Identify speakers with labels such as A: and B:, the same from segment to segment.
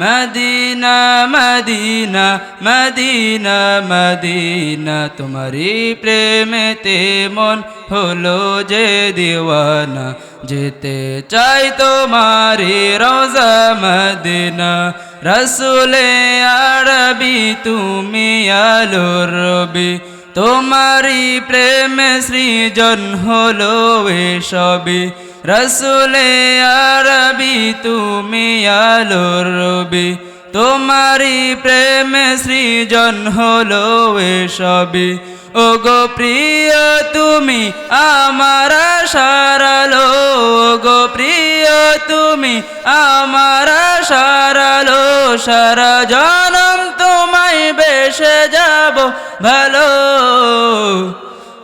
A: Medina Medina Medina Medina. তোমারি প্রেমেতে মন হলো যে দিওয়ানা। যেতে চাই তোমারি রোজা মদিনা। রসুলে আরবি, তুমি আলোর রবি। তোমারি প্রেম সৃজন হলো এসবি রসুলে আরবি, তুমি আলোর রবি। তোমারি প্রেম সৃজন হলো এসবি ও গো প্রিয়, তুমি আমার সারালো গো প্রিয়, তুমি আমার সারালো সারা জনম তোমায় বেসে যাব ভালো।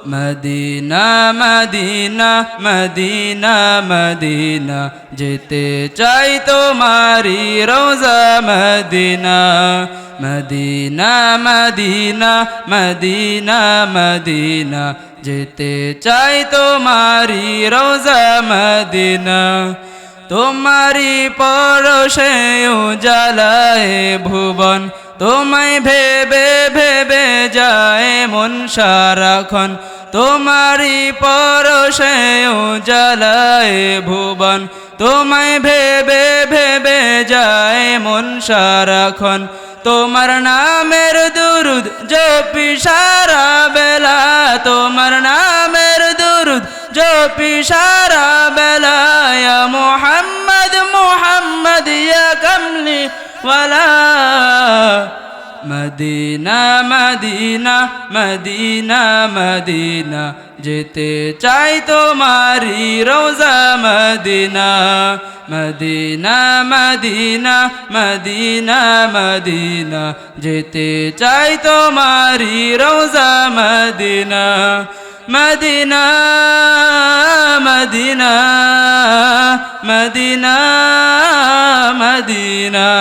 A: Medina Medina Medina Medina. যেতে চাই তোমারি রোজা Medina. Medina Medina Medina Medina. যেতে চাই তোমারি রোজা মদিনা। তোমারি পরশে জ্বালায় ভুবন তোমায় ভেবে ভেবে যায় মন সারাক্ষণ। তোমারি পরশে জ্বালায় ভুবন। তোমায় ভেবে ভেবে যায় মন সারাক্ষণ। তোমার নামের দুরুদ জপি সারা বেলা। তোমার নামের দুরুদ জপি সারা বেলা। মোহাম্মদ মোহাম্মদ, ইয়া কমলি, ওয়ালা মদিনা মদিনা মদিনা মদিনা। যেতে চাই তোমারি রোজা Medina. Medina Medina Medina Medina. যেতে চাই তোমারি রোজা Medina. Medina Medina Medina Medina.